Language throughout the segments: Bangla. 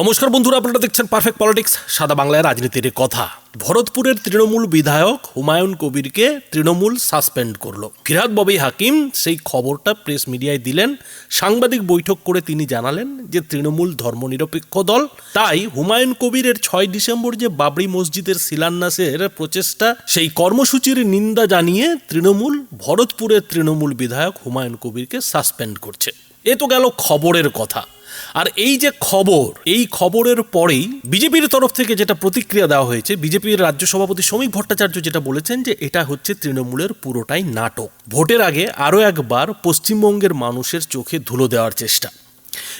নমস্কার বন্ধুরা, আপনারা দেখছেন পারফেক্ট পলিটিক্স সাদা বাংলায় রাজনীতির কথা। ভরতপুরের তৃণমূল বিধায়ক হুমায়ুন কবিরকে তৃণমূল সাসপেন্ড করল। ফিরহাদ ববি হাকিম সেই খবরটা প্রেস মিডিয়ায় দিলেন। সাংবাদিক বৈঠক করে তিনি জানালেন যে তৃণমূল ধর্মনিরপেক্ষ দল, তাই হুমায়ুন কবিরের ছয় ডিসেম্বর যে বাবরি মসজিদের শিলান্যাসের প্রচেষ্টা, সেই কর্মসূচির নিন্দা জানিয়ে তৃণমূল, ভরতপুরের তৃণমূল বিধায়ক হুমায়ুন কবিরকে সাসপেন্ড করছে। এ তো গেল খবরের কথা। আর এই যে খবর, এই খবরের পরেই বিজেপির তরফ থেকে যেটা প্রতিক্রিয়া দেওয়া হয়েছে, বিজেপির রাজ্য সভাপতি শ্রমিক ভট্টাচার্য যেটা বলেছেন যে এটা হচ্ছে তৃণমূলের পুরোটাই নাটক। ভোটের আগে আরও একবার পশ্চিমবঙ্গের মানুষের চোখে ধুলো দেওয়ার চেষ্টা।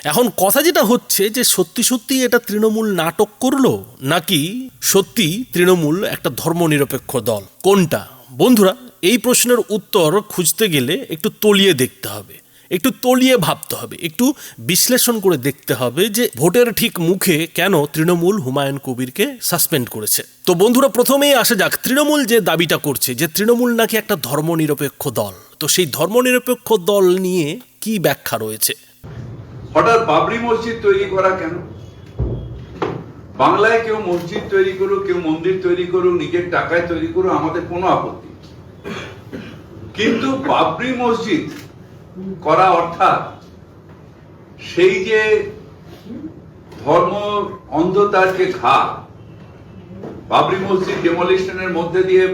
এখন কথা যেটা হচ্ছে যে সত্যি সত্যি এটা তৃণমূল নাটক করল, নাকি সত্যি তৃণমূল একটা ধর্মনিরপেক্ষ দল? কোনটা? বন্ধুরা, এই প্রশ্নের উত্তর খুঁজতে গেলে একটু তলিয়ে দেখতে হবে। একটু তলিয়ে ভাবতে হবে, একটু বিশ্লেষণ করে দেখতে হবে যে ভোটের ঠিক মুখে কেন তৃণমূল হুমায়ুন কবিরকে সাসপেন্ড করেছে। তো বন্ধুরা, প্রথমেই আসা যাক, তৃণমূল যে দাবিটা করছে যে তৃণমূল নাকি একটা ধর্মনিরপেক্ষ দল। তো সেই ধর্মনিরপেক্ষ দল নিয়ে কি ব্যাখ্যা রয়েছে? হঠাৎ বাবরি মসজিদ তৈরি করা কেন? বাংলায় কেউ মসজিদ তৈরি করুক, কেউ মন্দির তৈরি করুক, নিজের টাকায় তৈরি করুক, আমাদের কোনো আপত্তি কিন্তু বাবরি মসজিদ করা অর্থাৎ সেই যে ধর্ম অন্ধতার যে ঘা বাবরি মসজিদ ডেমোলিশনের মধ্যে দিয়ে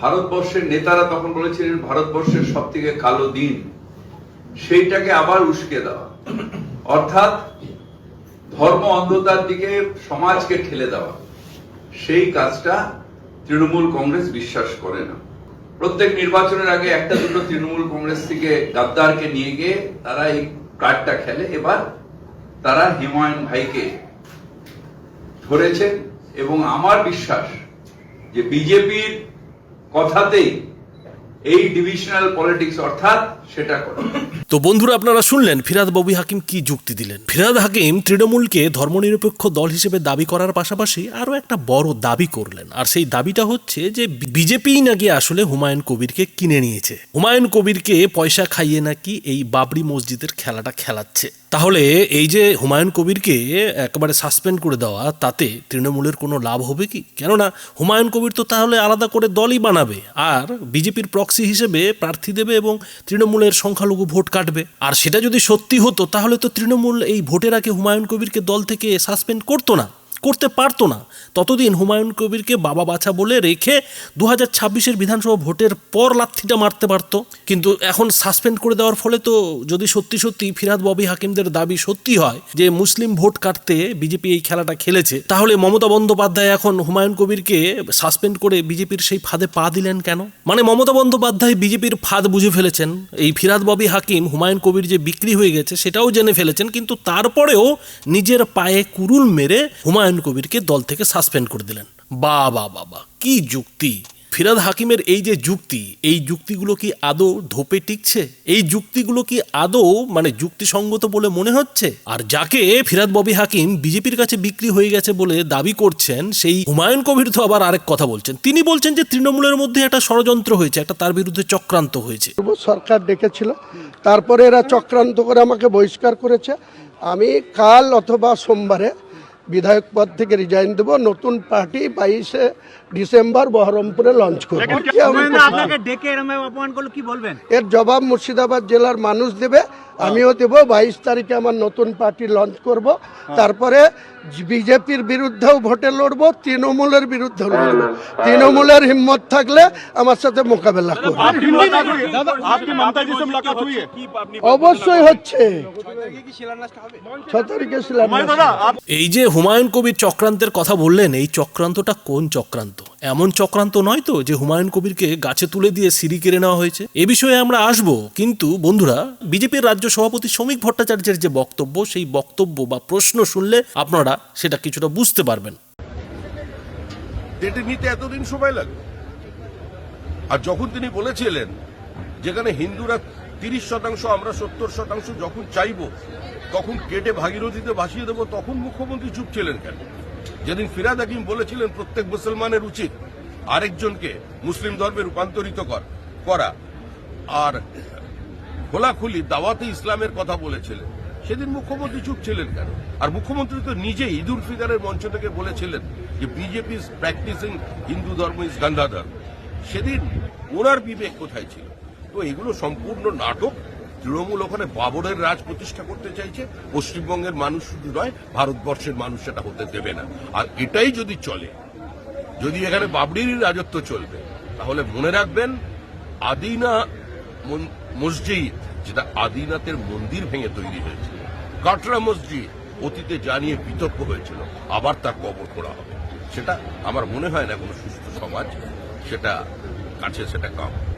ভারতবর্ষের নেতারা তখন বলেছিলেন, ভারতবর্ষের সব থেকে কালো দিন। সেইটাকে আবার উস্কে দেওয়া। অর্থাৎ ধর্ম অন্ধতার দিকে সমাজকে ঠেলে দেওয়া। সেই কাজটা তৃণমূল কংগ্রেস বিশ্বাস করে না। প্রত্যেক নির্বাচনের আগে একটা দুটো তৃণমূল কংগ্রেস থেকে গাদ্দারকে নিয়ে গিয়ে তারা এই কার্ডটা খেলে। এবার তারা হিমায়ন ভাইকে ধরেছে এবং আমার বিশ্বাস যে বিজেপির কথাতেই এই ডিভিশনাল পলিটিক্স অর্থাৎ সেটা করে। তো বন্ধুরা, আপনারা শুনলেন ফিরাদ বাবু হাকিম কি যুক্তি দিলেন? ফিরাদ হাকিম তৃণমূলকে ধর্মনিরপেক্ষ দল হিসেবে দাবি করার পাশাপাশি আরও একটা বড় দাবি করলেন। আর সেই দাবিটা হচ্ছে যে বিজেপিই নাকি আসলে হুমায়ুন কবিরকে কিনে নিয়েছে। হুমায়ুন কবিরকে পয়সা খাইয়ে নাকি এই বাবরি মসজিদের খেলাটা খেলাচ্ছে। তাহলে এই যে হুমায়ুন কবিরকে একেবারে সাসপেন্ড করে দেওয়া, তাতে তৃণমূলের কোনো লাভ হবে কি? কেননা হুমায়ুন কবির তো তাহলে আলাদা করে দলই বানাবে, আর বিজেপির প্রক্সি হিসেবে প্রার্থী দেবে এবং তৃণমূলের সংখ্যালঘু ভোট কাটবে। আর সেটা যদি সত্যি হতো, তাহলে তো তৃণমূল এই ভোটের আগে হুমায়ুন কবিরকে দল থেকে সাসপেন্ড করতো না। করতে পারতো না। ততদিন হুমায়ুন কবিরকে বাবা বাছা বলে রেখে দু হাজার ছাব্বিশের বিধানসভা ভোটের পর লাথিটা মারতে পারতো। কিন্তু এখন সাসপেন্ড করে দেওয়ার ফলে তো যদি সত্যি সত্যি ফিরাদ ববি হাকিমদের দাবি সত্যি হয় যে মুসলিম ভোট কাটতে বিজেপি এই খেলাটা খেলেছে, তাহলে মমতা বন্দ্যোপাধ্যায় এখন হুমায়ুন কবিরকে সাসপেন্ড করে বিজেপির সেই ফাঁদে পা দিলেন কেন? মানে মমতা বন্দ্যোপাধ্যায় বিজেপির ফাঁদ বুঝে ফেলেছেন, এই ফিরাদ ববি হাকিম হুমায়ুন কবির যে বিক্রি হয়ে গেছে সেটাও জেনে ফেলেছেন, কিন্তু তারপরেও নিজের পায়ে কুরুল মেরে হুমায়ুন কবিরকে দল থেকে সাসপেন্ড করে দিলেন। বা বা বাবা কি যুক্তি? ফিরাদ হাকিমের এই যে যুক্তি, এই যুক্তিগুলো কি আদৌ ধোপে টিকছে? এই যুক্তিগুলো কি আদৌ মানে যুক্তিসঙ্গত বলে মনে হচ্ছে? আর যাকে ফিরাদ ববি হাকিম বিজেপির কাছে বিক্রি হয়ে গেছে বলে দাবি করছেন, সেই হুমায়ুন কবির তো আবার আরেক কথা বলছেন। তিনি বলছেন যে তৃণমূলের মধ্যে একটা ষড়যন্ত্র হয়েছে, একটা তার বিরুদ্ধে চক্রান্ত হয়েছে। সরকার ডেকেছিল, তারপরে এরা চক্রান্ত করে আমাকে বহিষ্কার করেছে। আমি কাল অথবা সোমবারে বিধায়ক পদ থেকে রিজাইন দেব। নতুন পার্টি বাইশে ডিসেম্বর বহরমপুরে লঞ্চ করব। এর জবাব মুর্শিদাবাদ জেলার মানুষ দেবে। আমিও দেব বাইশ তারিখে আমার নতুন পার্টি লঞ্চ করব। হ্যাঁ। তারপরে বিজেপির বিরুদ্ধেও ভোটে লড়ব তৃণমূলের বিরুদ্ধে লড়ব। হ্যাঁ। তৃণমূলের হিম্মত থাকলে আমার সাথে মোকাবেলা করব। অবশ্যই হচ্ছে। এই যে হুমায়ুন কবির চক্রান্তের কথা বললেন এই চক্রান্তটা কোন চক্রান্ত? এমন চক্রান্ত নয় তো যে হুমায়ুন কবিরকে গাছে তুলে দিয়ে সিঁড়ি কেড়ে নেওয়া হয়েছে। এ বিষয়ে আমরা আসব কিন্তু বন্ধুরা বিজেপির রাজ্য সভাপতি শ্রমিক ভট্টাচার্যের যে বক্তব্য, সেই বক্তব্য বা প্রশ্ন শুনলে আপনারা সেটা কিছুটা বুঝতে পারবেন। নিতে এতদিন সময় লাগে। আর যখন তিনি বলেছিলেন, যেখানে হিন্দুরা তিরিশ শতাংশ, আমরা সত্তর শতাংশ যখন চাইব, তখন কেটে ভাগীরথীতে ভাসিয়ে দেব, তখন মুখ্যমন্ত্রী চুপ ছিলেন কেন? যেদিন ফিরাদ হাকিম বলেছিলেন, প্রত্যেক মুসলমানের উচিত আরেকজনকে মুসলিম ধর্মে রূপান্তরিত করা। আর খোলাখুলি দাওয়াতে ইসলামের কথা বলেছিলেন। সেদিন মুখ্যমন্ত্রী চুপ ছিলেন কেন? আর মুখ্যমন্ত্রী তো নিজে ঈদ উল ফিতরের মঞ্চ থেকে বলেছিলেন যে বিজেপি ইজ প্র্যাকটিসিং হিন্দু ধর্ম ইজ গান্ধাধর সেদিন ওনার বিবেক কোথায় ছিল? তো এগুলো সম্পূর্ণ নাটক। তৃণমূল ওখানে বাবরের রাজ প্রতিষ্ঠা করতে চাইছে। পশ্চিমবঙ্গের মানুষ শুধু নয়, ভারতবর্ষের মানুষ সেটা হতে দেবে না। আর এটাই যদি চলে, যদি এখানে বাবরির রাজত্ব চলবে, তাহলে মনে রাখবেন, আদিনা মসজিদ, যেটা আদিনাথের মন্দির ভেঙে তৈরি হয়েছিল। কাটরা মসজিদ, অতীতে জানিয়ে বিতর্ক হয়েছিল। আবার তার কবর করা হবে। সেটা আমার মনে হয় না কোনো সুস্থ সমাজ, সেটা কাছে সেটা কাম।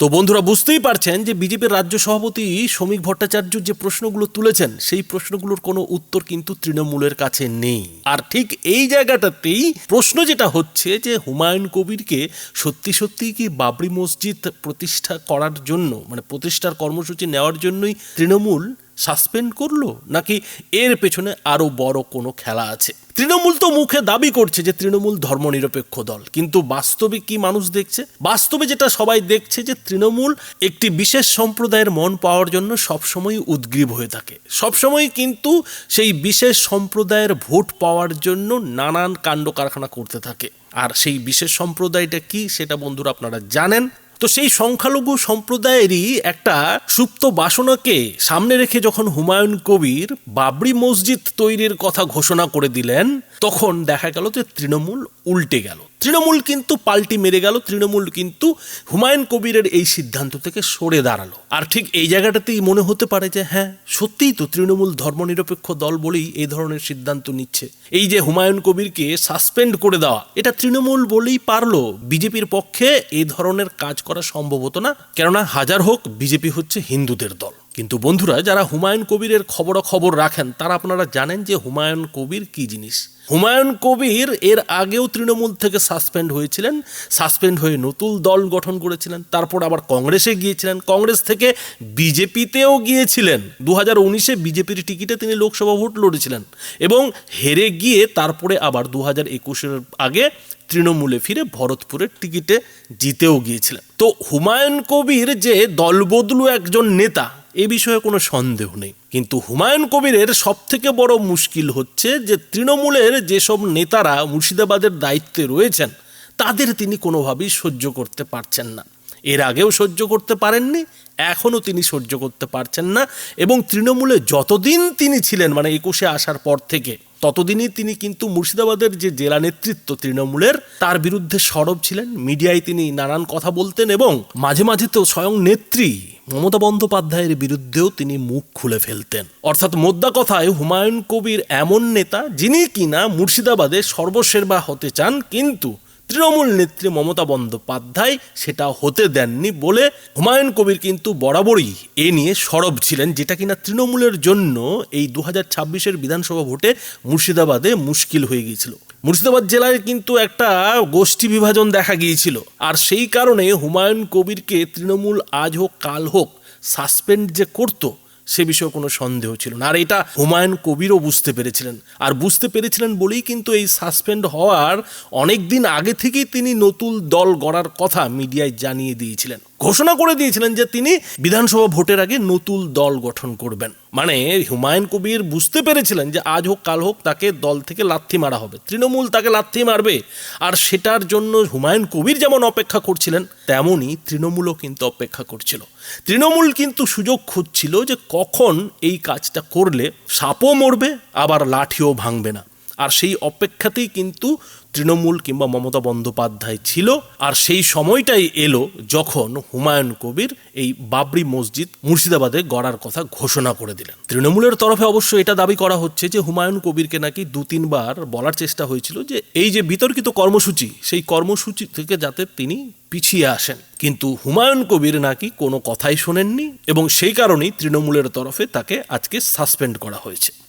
তো বন্ধুরা, বুঝতেই পারছেন যে বিজেপির রাজ্য সভাপতি শ্রমিক ভট্টাচার্য যে প্রশ্নগুলো তুলেছেন, সেই প্রশ্নগুলোর কোনো উত্তর কিন্তু তৃণমূলের কাছে নেই। আর ঠিক এই জায়গাটাতেই প্রশ্ন যেটা হচ্ছে যে, হুমায়ুন কবিরকে সত্যি সত্যি কি বাবরি মসজিদ প্রতিষ্ঠা করার জন্য মানে প্রতিষ্ঠার কর্মসূচি নেওয়ার জন্যই তৃণমূল সাসপেন্ড করল? নাকি এর পেছনে আরও বড় কোনো খেলা আছে? তৃণমূল তো মুখে দাবি করছে যে তৃণমূল ধর্মনিরপেক্ষ দল। কিন্তু বাস্তবে কি মানুষ দেখছে? বাস্তবে যেটা সবাই দেখছে যে তৃণমূল একটি বিশেষ সম্প্রদায়ের মন পাওয়ার জন্য সবসময় উদ্গ্রীব হয়ে থাকে। সবসময় কিন্তু সেই বিশেষ সম্প্রদায়ের ভোট পাওয়ার জন্য নানান কাণ্ড কারখানা করতে থাকে। আর সেই বিশেষ সম্প্রদায়টা কি, সেটা বন্ধুরা আপনারা জানেন। তো সেই সংখ্যালঘু সম্প্রদায়েরই একটা সুপ্ত বাসনাকে সামনে রেখে যখন হুমায়ুন কবির বাবরি মসজিদ তৈরির কথা ঘোষণা করে দিলেন, তখন দেখা গেল যে তৃণমূল উল্টে গেল। তৃণমূল কিন্তু পাল্টি মেরে গেল, তৃণমূল কিন্তু হুমায়ুন কবিরের এই সিদ্ধান্ত থেকে সরে দাঁড়াল। আর ঠিক এই জায়গাটাতেই মনে হতে পারে যে হ্যাঁ সত্যিই তো তৃণমূল ধর্মনিরপেক্ষ দল বলেই এই ধরনের সিদ্ধান্ত নিচ্ছে। এই যে হুমায়ুন কবিরকে সাসপেন্ড করে দেওয়া, এটা তৃণমূল বলেই পারল। বিজেপির পক্ষে এই ধরনের কাজ করা সম্ভব হতো না। কেননা হাজার হোক, বিজেপি হচ্ছে হিন্দুদের দল। কিন্তু বন্ধুরা, যারা হুমায়ুন কবিরের খবরাখবর রাখেন, তারা আপনারা জানেন যে হুমায়ুন কবির কি জিনিস। হুমায়ুন কবির এর আগেও তৃণমূল থেকে সাসপেন্ড হয়েছিলেন, সাসপেন্ড হয়ে নতুন দল গঠন করেছিলেন, তারপর আবার কংগ্রেসে গিয়েছিলেন। কংগ্রেস থেকে বিজেপিতেও গিয়েছিলেন। দু হাজার উনিশে বিজেপির টিকিটে তিনি লোকসভা ভোট লড়েছিলেন এবং হেরে গিয়ে তারপরে আবার দু হাজার একুশের আগে তৃণমূলে ফিরে ভরতপুরের টিকিটে জিতেও গিয়েছিলেন। তো হুমায়ুন কবির যে দলবদলু একজন নেতা, এ বিষয়ে কোনো সন্দেহ নেই। কিন্তু হুমায়ুন কবিরের সব থেকে বড় মুশকিল হচ্ছে যে তৃণমূলের যেসব নেতারা মুর্শিদাবাদের দায়িত্বে রয়েছেন, তাদের তিনি কোনোভাবেই সহ্য করতে পারছেন না। এর আগেও সহ্য করতে পারেননি, এখনও তিনি সহ্য করতে পারছেন না এবং তৃণমূলে যতদিন তিনি ছিলেন মানে একুশে আসার পর থেকে ততদিনই তিনি কিন্তু মুর্শিদাবাদের যে জেলা নেতৃত্ব তৃণমূলের, তার বিরুদ্ধে সরব ছিলেন। মিডিয়ায় তিনি নানান কথা বলতেন এবং মাঝে মাঝে তো স্বয়ং নেত্রী মমতা বন্দ্যোপাধ্যায়ের বিরুদ্ধেও তিনি মুখ খুলে ফেলতেন। অর্থাৎ মোদ্দা কথায় হুমায়ুন কবির এমন নেতা যিনি কিনা মুর্শিদাবাদে সর্বসেবা হতে চান, কিন্তু তৃণমূল নেত্রী মমতা বন্দ্যোপাধ্যায় সেটা হতে দেননি বলে হুমায়ুন কবির কিন্তু বরাবরই এ নিয়ে সরব ছিলেন, যেটা কিনা তৃণমূলের জন্য এই দু হাজার ছাব্বিশের বিধানসভা ভোটে মুর্শিদাবাদে মুশকিল হয়ে গিয়েছিল। মুর্শিদাবাদ জেলায় কিন্তু একটা গোষ্ঠী বিভাজন দেখা গিয়েছিল। আর সেই কারণে হুমায়ুন কবিরকে তৃণমূল আজ হোক, কাল হোক, সাসপেন্ড যে করতো সে বিষয়ে কোনো সন্দেহ ছিল না। আর এটা হুমায়ুন কবিরও বুঝতে পেরেছিলেন। আর বুঝতে পেরেছিলেন বলেই কিন্তু এই সাসপেন্ড হওয়ার অনেক দিন আগে থেকেই তিনি নতুন দল গড়ার কথা মিডিয়ায় জানিয়ে দিয়েছিলেন। ঘোষণা করে দিয়েছিলেন যে তিনি বিধানসভা ভোটের আগে নতুন দল গঠন করবেন। মানে হুমায়ুন কবির বুঝতে পেরেছিলেন যে আজ হোক, কাল হোক তাকে দল থেকে লাথি মারা হবে। তৃণমূল তাকে লাথি মারবে। আর সেটার জন্য হুমায়ুন কবির যেমন অপেক্ষা করছিলেন, তেমনই তৃণমূলও কিন্তু অপেক্ষা করছিল। তৃণমূল কিন্তু সুযোগ খুঁজছিল যে কখন এই কাজটা করলে সাপও মরবে, আবার লাঠিও ভাঙবে না। আর সেই অপেক্ষাতেই কিন্তু তৃণমূল কিংবা মমতা বন্দ্যোপাধ্যায় ছিল। আর সেই সময়টাই এলো যখন হুমায়ুন কবির এই বাবরি মসজিদ মুর্শিদাবাদে গড়ার কথা ঘোষণা করে দিলেন। তৃণমূলের তরফে অবশ্য এটা দাবি করা হচ্ছে যে হুমায়ুন কবিরকে নাকি দু, তিনবার বলার চেষ্টা হয়েছিল যে এই যে বিতর্কিত কর্মসূচি, সেই কর্মসূচি থেকে যাতে তিনি পিছিয়ে আসেন। কিন্তু হুমায়ুন কবির নাকি কোনো কথাই শোনেননি এবং সেই কারণেই তৃণমূলের তরফে তাকে আজকে সাসপেন্ড করা হয়েছে।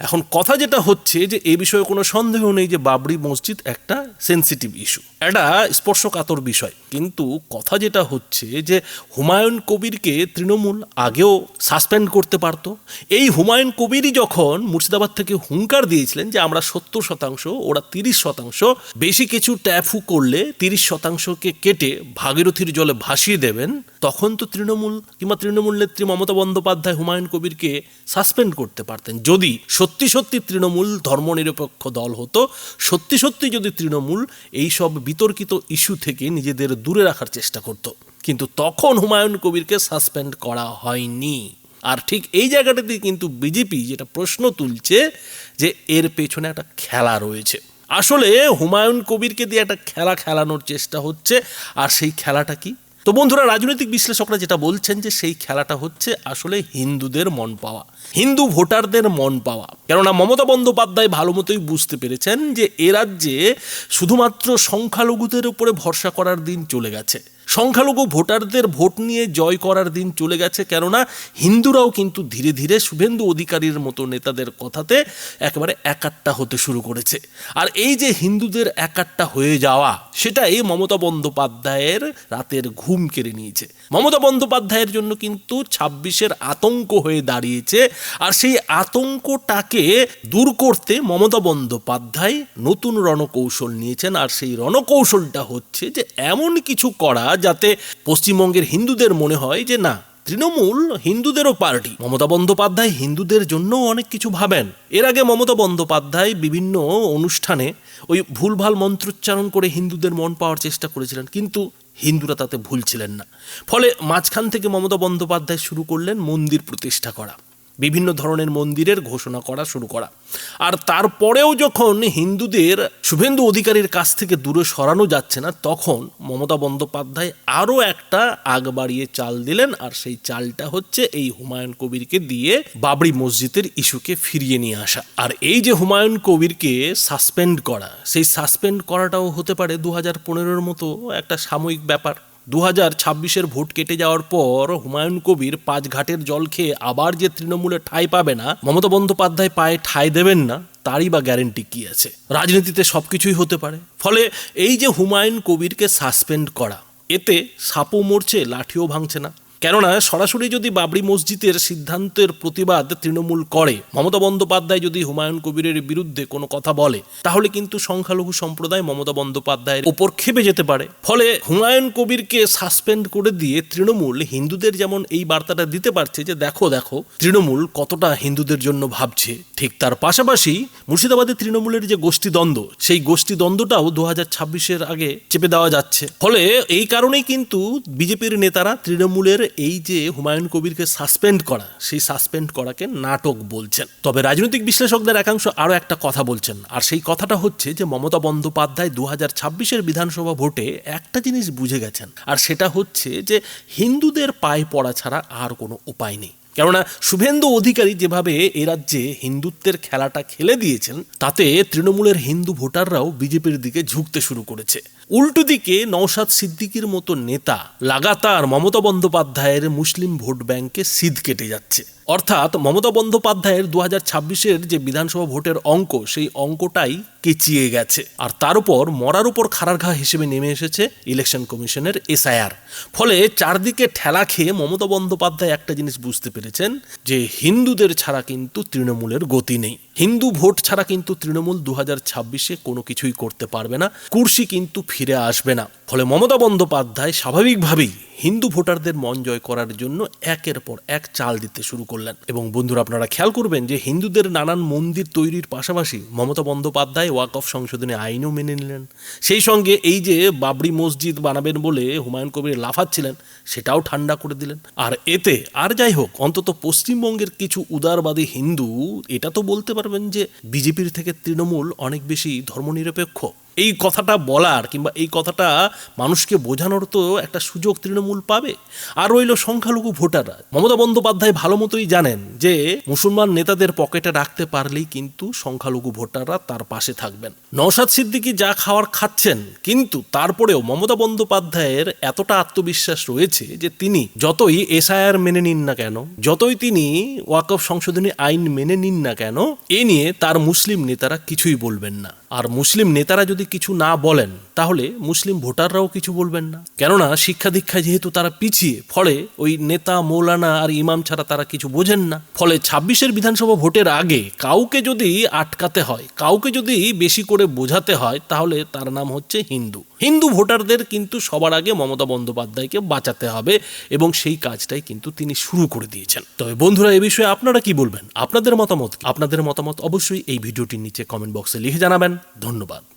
এখন কথা যেটা হচ্ছে যে এই বিষয়ে কোনো সন্দেহ নেই যে বাবরি মসজিদ একটা সেন্সিটিভ ইস্যু একটা স্পর্শকাতর বিষয়। কিন্তু কথা যেটা হচ্ছে যে হুমায়ুন কবিরকে তৃণমূল আগেও সাসপেন্ড করতে পারতো। এই হুমায়ুন কবিরই যখন মুর্শিদাবাদ থেকে হুঙ্কার দিয়েছিলেন যে আমরা সত্তর শতাংশ, ওরা তিরিশ শতাংশ, বেশি কিছু ট্যাফু করলে তিরিশ শতাংশকে কেটে ভাগীরথীর জলে ভাসিয়ে দেবেন, তখন তো তৃণমূল কিংবা তৃণমূল নেত্রী মমতা বন্দ্যোপাধ্যায় হুমায়ুন কবিরকে সাসপেন্ড করতে পারতেন। যদি সত্যি সত্যি তৃণমূল ধর্মনিরপেক্ষ দল হতো, সত্যি সত্যি যদি তৃণমূল এই সব বিতর্কিত ইস্যু থেকে নিজেদের দূরে রাখার চেষ্টা করত। কিন্তু তখন হুমায়ুন কবিরকে সাসপেন্ড করা হয়নি। আর ঠিক এই জায়গাটাতে কিন্তু বিজেপি যেটা প্রশ্ন তুলছে যে এর পেছনে একটা খেলা রয়েছে। আসলে হুমায়ুন কবিরকে দিয়ে একটা খেলা খেলানোর চেষ্টা হচ্ছে, আর সেই খেলাটা কি? তো বন্ধুরা, রাজনৈতিক বিশ্লেষকরা যেটা বলছেন যে সেই খেলাটা হচ্ছে আসলে হিন্দুদের মন পাওয়া, হিন্দু ভোটারদের মন পাওয়া। কেননা মমতা বন্দ্যোপাধ্যায় ভালো মতোই বুঝতে পেরেছেন যে এ রাজ্যে শুধুমাত্র সংখ্যালঘুদের উপরে ভরসা করার দিন চলে গেছে। সংখ্যালঘু ভোটারদের ভোট নিয়ে জয় করার দিন চলে গেছে, কেননা হিন্দুরাও কিন্তু ধীরে ধীরে শুভেন্দু অধিকারীর মতো নেতাদের কথাতে একেবারে একাট্টা হতে শুরু করেছে। আর এই যে হিন্দুদের একাট্টা হয়ে যাওয়া, সেটাই মমতা বন্দ্যোপাধ্যায়ের রাতের ঘুম কেড়ে নিয়েছে। মমতা বন্দ্যোপাধ্যায়ের জন্য কিন্তু ছাব্বিশের আতঙ্ক হয়ে দাঁড়িয়েছে, আর সেই আতঙ্কটাকে দূর করতে মমতা বন্দ্যোপাধ্যায় নতুন রণকৌশল নিয়েছেন, আর সেই রণকৌশলটা হচ্ছে যে এমন কিছু করা যাতে পশ্চিমবঙ্গের হিন্দুদের মনে হয় যে না, তৃণমূল হিন্দুদেরও পার্টি। মমতা বন্দ্যোপাধ্যায় হিন্দুদের জন্যও অনেক কিছু ভাবেন। এর আগে মমতা বন্দ্যোপাধ্যায় বিভিন্ন অনুষ্ঠানে ওই ভুলভাল মন্ত্রোচ্চারণ করে হিন্দুদের মন পাওয়ার চেষ্টা করেছিলেন, কিন্তু হিন্দুরা তাতে ভুলছিলেন না। ফলে মাঝখান থেকে মমতা বন্দ্যোপাধ্যায় শুরু করলেন মন্দির প্রতিষ্ঠা করা। বিভিন্ন ধরনের মন্দিরের ঘোষণা করা শুরু করা। আর তারপরেও যখন হিন্দুদের শুভেন্দু অধিকারীর কাছ থেকে দূরে সরানো যাচ্ছে না, তখন মমতা বন্দ্যোপাধ্যায় আরও একটা আগ বাড়িয়ে চাল দিলেন, আর সেই চালটা হচ্ছে এই হুমায়ুন কবিরকে দিয়ে বাবরি মসজিদের ইস্যুকে ফিরিয়ে নিয়ে আসা। আর এই যে হুমায়ুন কবিরকে সাসপেন্ড করা, সেই সাসপেন্ড করাটাও হতে পারে দু হাজার পনেরোর মতো একটা সাময়িক ব্যাপার। দু হাজার ছাব্বিশের ভোট কেটে যাওয়ার পর হুমায়ুন কবির পাঁচ ঘাটের জল খেয়ে আবার যে তৃণমূলে ঠাঁই পাবে না, মমতা বন্দ্যোপাধ্যায় পায়ে ঠাঁই দেবেন না, তারই বা গ্যারেন্টি কি আছে? রাজনীতিতে সব কিছুই হতে পারে। ফলে এই যে হুমায়ুন কবিরকে সাসপেন্ড করা, এতে সাপও মরছে, লাঠিও ভাঙছে না। কেননা সরাসরি যদি বাবরি মসজিদের সিদ্ধান্তের প্রতিবাদ তৃণমূল করে, মমতা বন্দ্যোপাধ্যায় যদি হুমায়ুন কবিরের বিরুদ্ধে কোনো কথা বলে, তাহলে কিন্তু সংখ্যালঘু সম্প্রদায় মমতা বন্দ্যোপাধ্যায়ের ওপর খেপে যেতে পারে। ফলে হুমায়ুন কবিরকে সাসপেন্ড করে দিয়ে তৃণমূল হিন্দুদের যেমন এই বার্তাটা দিতে পারছে যে, দেখো দেখো, তৃণমূল কতটা হিন্দুদের জন্য ভাবছে। ঠিক তার পাশাপাশি মুর্শিদাবাদের তৃণমূলের যে গোষ্ঠী দ্বন্দ্ব সেই গোষ্ঠী দ্বন্দ্বটাও দু হাজার ছাব্বিশের আগে চেপে দেওয়া যাচ্ছে। ফলে এই কারণেই কিন্তু বিজেপির নেতারা তৃণমূলের এই যে হুমায়ুন কবিরকে সাসপেন্ড করা, সেই সাসপেন্ড করাকে নাটক বলছেন। তবে রাজনৈতিক বিশ্লেষকদের একাংশ আরও একটা কথা বলছেন, আর সেই কথাটা হচ্ছে যে মমতা বন্দ্যোপাধ্যায় দু হাজার ছাব্বিশের বিধানসভা ভোটে একটা জিনিস বুঝে গেছেন, আর সেটা হচ্ছে যে হিন্দুদের পায়ে পড়া ছাড়া আর কোনো উপায় নেই। কেননা শুভেন্দু অধিকারী যেভাবে এ রাজ্যে হিন্দুত্বের খেলাটা খেলে দিয়েছেন, তাতে তৃণমূলের হিন্দু ভোটাররাও বিজেপির দিকে ঝুঁকতে শুরু করেছে। উল্টো দিকে নওশাদ সিদ্দিকির মতো নেতা লাগাতার মমতা বন্দ্যোপাধ্যায়ের মুসলিম ভোট ব্যাংকে সিদ কেটে যাচ্ছে। অর্থাৎ মমতা বন্দ্যোপাধ্যায়ের দু হাজার ছাব্বিশের যে বিধানসভা ভোটের অঙ্ক, সেই অঙ্কটাই কেচিয়ে গেছে। আর তার উপর মরার উপর খাড়ার ঘা হিসেবে নেমে এসেছে ইলেকশন কমিশনের এসআইআর। ফলে চারদিকে ঠেলা খেয়ে মমতা বন্দ্যোপাধ্যায় একটা জিনিস বুঝতে পেরেছেন, যে হিন্দুদের ছাড়া কিন্তু তৃণমূলের গতি নেই। হিন্দু ভোট ছাড়া কিন্তু তৃণমূল দু হাজার ছাব্বিশে কোনো কিছুই করতে পারবে না, কুর্সি কিন্তু ফিরে আসবে না। ফলে মমতা বন্দ্যোপাধ্যায় স্বাভাবিকভাবেই হিন্দু ভোটারদের মন জয় করার জন্য একের পর এক চাল দিতে শুরু করলেন। এবং বন্ধুরা, আপনারা খেয়াল করবেন যে হিন্দুদের নানান মন্দির তৈরির পাশাপাশি মমতা বন্দ্যোপাধ্যায় ওয়াক অফ সংশোধনী আইনও মেনে নিলেন। সেই সঙ্গে এই যে বাবরি মসজিদ বানাবেন বলে হুমায়ুন কবির লাফাচ্ছিলেন, সেটাও ঠান্ডা করে দিলেন। আর এতে, আর যাই হোক, অন্তত পশ্চিমবঙ্গের কিছু উদারবাদী হিন্দু, এটা তো বলতে পারবেন যে বিজেপির থেকে তৃণমূল অনেক বেশি ধর্মনিরপেক্ষ। এই কথাটা বলার কিংবা এই কথাটা মানুষকে বোঝানোর তো একটা সুযোগ তৃণমূল পাবে। আর রইল সংখ্যালঘু ভোটাররা। মমতা বন্দ্যোপাধ্যায় ভালো মতোই জানেন যে, মুসলমান নেতাদের পকেটে রাখতে পারলেই কিন্তু সংখ্যালঘু ভোটাররা তার পাশে থাকবেন। নওশাদ সিদ্দিকি যা খাওয়ার খাচ্ছেন, কিন্তু তারপরেও মমতা বন্দ্যোপাধ্যায়ের এতটা আত্মবিশ্বাস রয়েছে যে তিনি যতই এসআইআর মেনে নিন না কেন, যতই তিনি ওয়াকফ সংশোধনী আইন মেনে নিন না কেন, এ নিয়ে তার মুসলিম নেতারা কিছুই বলবেন না। আর মুসলিম নেতারা যদি কিছু না বলেন, তাহলে মুসলিম ভোটাররাও কিছু বলবেন না। কেননা শিক্ষা দীক্ষায় যেহেতু তারা পিছিয়ে, ফলে ওই নেতা, মৌলানা আর ইমাম ছাড়া তারা কিছু বোঝেন না। ফলে ছাব্বিশের বিধানসভা ভোটের আগে কাউকে যদি আটকাতে হয়, কাউকে যদি বেশি করে বোঝাতে হয়, তাহলে তার নাম হচ্ছে হিন্দু। হিন্দু ভোটারদের কিন্তু সবার আগে মমতা বন্দ্যোপাধ্যায়কে বাঁচাতে হবে এবং সেই কাজটাই কিন্তু তিনি শুরু করে দিয়েছেন। তবে বন্ধুরা, এ বিষয়ে আপনারা কি বলবেন? আপনাদের মতামত আপনাদের মতামত অবশ্যই এই ভিডিওটির নিচে কমেন্ট বক্সে লিখে জানাবেন। ধন্যবাদ।